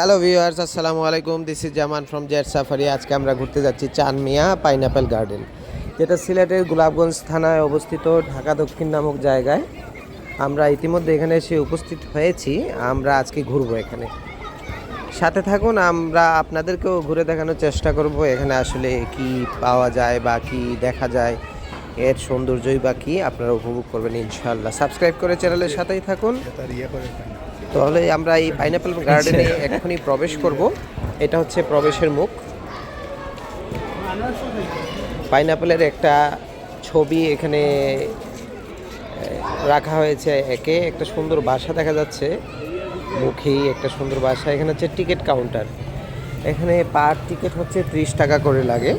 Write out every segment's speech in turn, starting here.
Hello viewers আসসালামু আলাইকুম। This is Zaman from jet safari আজকে আমরা ঘুরতে যাচ্ছি চানমিয়া পাইনাপেল গার্ডেন যেটা সিলেটের গোলাপগঞ্জ থানায় অবস্থিত ঢাকা দক্ষিণ নামক জায়গায়। আমরা ইতিমধ্যে এখানে এসে উপস্থিত হয়েছি। আমরা আজকে ঘুরবো এখানে। সাথে থাকুন আমরা আপনাদেরকেও ঘুরে দেখানোর চেষ্টা করব এখানে আসলে কি পাওয়া যায় বা কি দেখা যায়। এর সৌন্দর্যই বা কি আপনারা উপভোগ করবেন ইনশাল্লাহ সাবস্ক্রাইব করে চ্যানেলের সাথেই থাকুন। তাহলে আমরা এই পাইনাপেল গার্ডেনে এখনই প্রবেশ করব। এটা হচ্ছে প্রবেশের মুখ। পাইনাপেলের একটা ছবি এখানে রাখা হয়েছে একে। একটা সুন্দর বাসা দেখা যাচ্ছে। মুখেই একটা সুন্দর বাসা। এখানে হচ্ছে টিকিট কাউন্টার। এখানে পার টিকিট হচ্ছে ত্রিশ টাকা করে লাগে।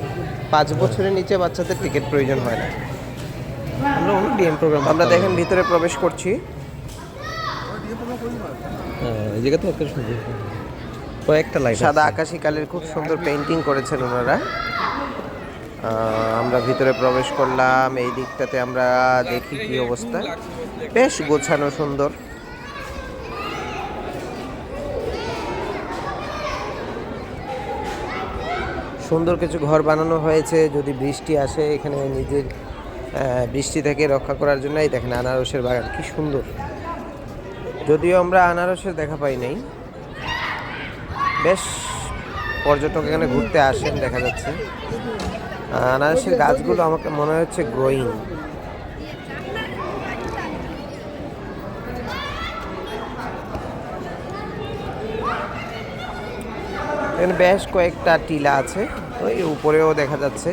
পাঁচ বছরের নিচে বাচ্চাদের টিকিট প্রয়োজন হয় না। আমরা অন্য ডিএম প্রোগ্রাম আমরা দেখেন ভিতরে প্রবেশ করছি। এই জায়গা তো সুন্দর কয়েকটা লাইট সাদা আকাশি কালের খুব সুন্দর পেন্টিং করেছেন ওনারা। আমরা ভিতরে প্রবেশ করলাম, এই দিকটাতে আমরা দেখি কি অবস্থা। বেশ গোছানো সুন্দর। সুন্দর কিছু ঘর বানানো হয়েছে, যদি বৃষ্টি আসে এখানে নিজের বৃষ্টি থেকে রক্ষা করার জন্যই। দেখেন আনারসের বাগান, কি সুন্দর। যদিও আমরা আনারসের দেখা পাই নাই। বেশ পর্যটক এখানে ঘুরতে আসেন, দেখা যাচ্ছে। আনারসের গাছগুলো আমাকে মনে হচ্ছে গ্রোয়িং এখানে বেশ কয়েকটা টিলা আছে ওই উপরেও দেখা যাচ্ছে।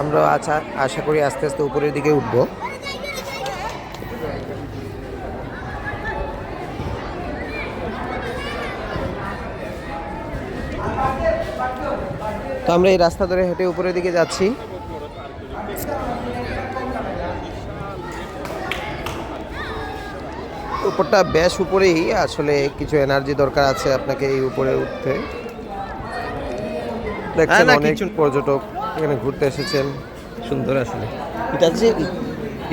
আমরা আশা আশা করি আস্তে আস্তে উপরের দিকে উঠবো। তো আমরা এই রাস্তা ধরে হেঁটে উপরের দিকে যাচ্ছি। উপরটা বেশ উপরেই আসলে কিছু এনার্জি দরকার আছে আপনাকে এই উপরে উঠতে। দেখছেন না, অনেক পর্যটক এখানে ঘুরতে এসেছেন। সুন্দর আসলে। এটা হচ্ছে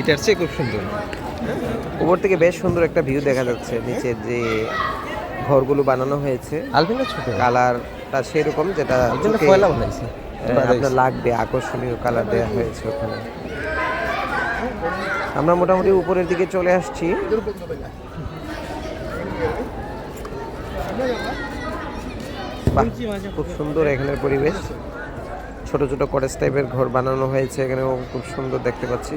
এটার চেয়ে খুব সুন্দর। উপর থেকে বেশ সুন্দর একটা ভিউ দেখা যাচ্ছে। নিচের যে ঘরগুলো বানানো হয়েছে আলপিনা ছোট। কালারটা সেরকম যেটা পয়লা বানাইছে। আপনার লাগবে আকর্ষণীয় কালার দেওয়া হয়েছে ওখানে। আমরা মোটামুটি উপরের দিকে চলে আসছি। খুব সুন্দর এখানের পরিবেশ। ছোট ছোট কটেজ টাইপের ঘর বানানো হয়েছে এখানেও খুব সুন্দর দেখতে পাচ্ছি।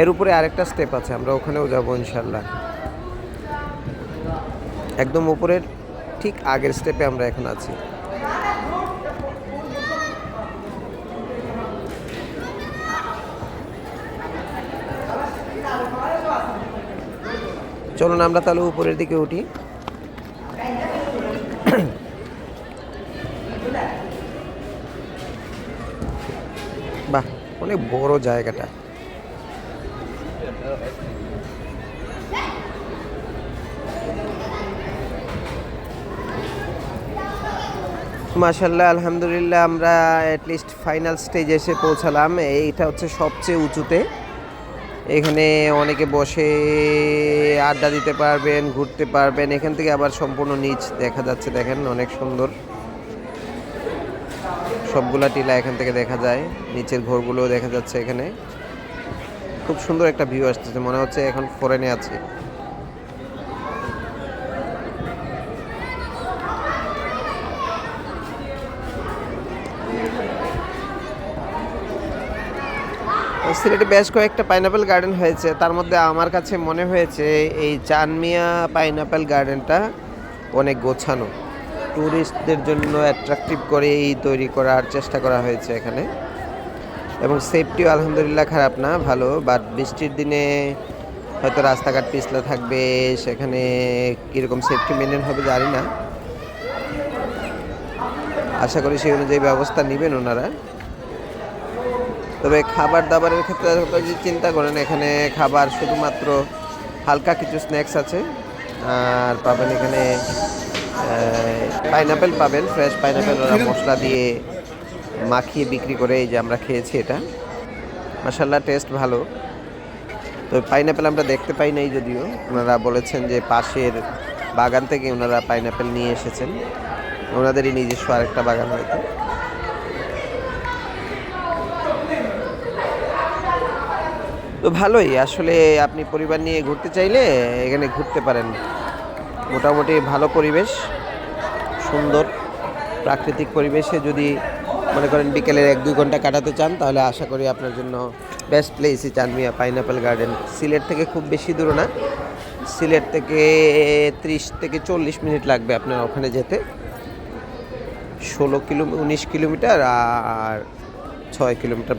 এর উপরে আরেকটা স্টেপ আছে আমরা ওখানেও যাব ইনশাল্লাহ একদম উপরের ঠিক আগের স্টেপে আমরা এখন আছি। চলুন আমরা তাহলে উপরের দিকে উঠি। বাহ, অনেক বড় জায়গাটা। মাশাল্লাহ আলহামদুলিল্লাহ, আমরা অ্যাটলিস্ট ফাইনাল স্টেজে এসে পৌঁছালাম। এইটা হচ্ছে সবচেয়ে উঁচুতে। এখানে অনেকে বসে আড্ডা দিতে পারবেন, ঘুরতে পারবেন। এখান থেকে আবার সম্পূর্ণ নিচ দেখা যাচ্ছে, দেখেন অনেক সুন্দর। সবগুলা টিলা এখান থেকে দেখা যায়, নিচের ঘরগুলোও দেখা যাচ্ছে এখানে। খুব সুন্দর একটা ভিউ আসতেছে, মনে হচ্ছে এখন ফরেনে আছে। সিলেটে বেশ কয়েকটা পাইনাপেল গার্ডেন হয়েছে। তার মধ্যে আমার কাছে মনে হয়েছে এই চানমিয়া পাইনাপেল গার্ডেনটা অনেক গোছানো। ট্যুরিস্টদের জন্য অ্যাট্রাকটিভ করে এই তৈরি করার চেষ্টা করা হয়েছে এখানে। এবং সেফটিও আলহামদুলিল্লাহ খারাপ না, ভালো। বাট বৃষ্টির দিনে হয়তো রাস্তাঘাট পিছলা থাকবে, সেখানে কীরকম সেফটি মেনটেন হবে জানি না। আশা করি সেই অনুযায়ী ব্যবস্থা নেবেন ওনারা। তবে খাবার দাবারের ক্ষেত্রে যদি চিন্তা করেন এখানে খাবার শুধুমাত্র হালকা কিছু স্ন্যাক্স আছে। আর পাবেন এখানে পাইনাপেল পাবেন ফ্রেশ পাইনাপেল ওরা মশলা দিয়ে মাখিয়ে বিক্রি করে এই যে আমরা খেয়েছি এটা। মাসাল্লাহ টেস্ট ভালো। তো পাইনাপেল আমরা দেখতে পাই নাই যদিও। ওনারা বলেছেন যে পাশের বাগান থেকে ওনারা পাইনাপেল নিয়ে এসেছেন। ওনাদেরই নিজস্ব আরেকটা বাগান হয়তো। তো ভালোই, আসলে আপনি পরিবার নিয়ে ঘুরতে চাইলে এখানে ঘুরতে পারেন। মোটামুটি ভালো পরিবেশ, সুন্দর প্রাকৃতিক পরিবেশে যদি মনে করেন বিকেলের এক দুই ঘণ্টা কাটাতে চান, তাহলে আশা করি আপনার জন্য বেস্ট প্লেসই চানমিয়া পাইনাপেল গার্ডেন সিলেট থেকে খুব বেশি দূর না, সিলেট থেকে ত্রিশ থেকে চল্লিশ মিনিট লাগবে আপনার ওখানে যেতে। ষোলো কিলো, উনিশ কিলোমিটার আর ছয় কিলোমিটার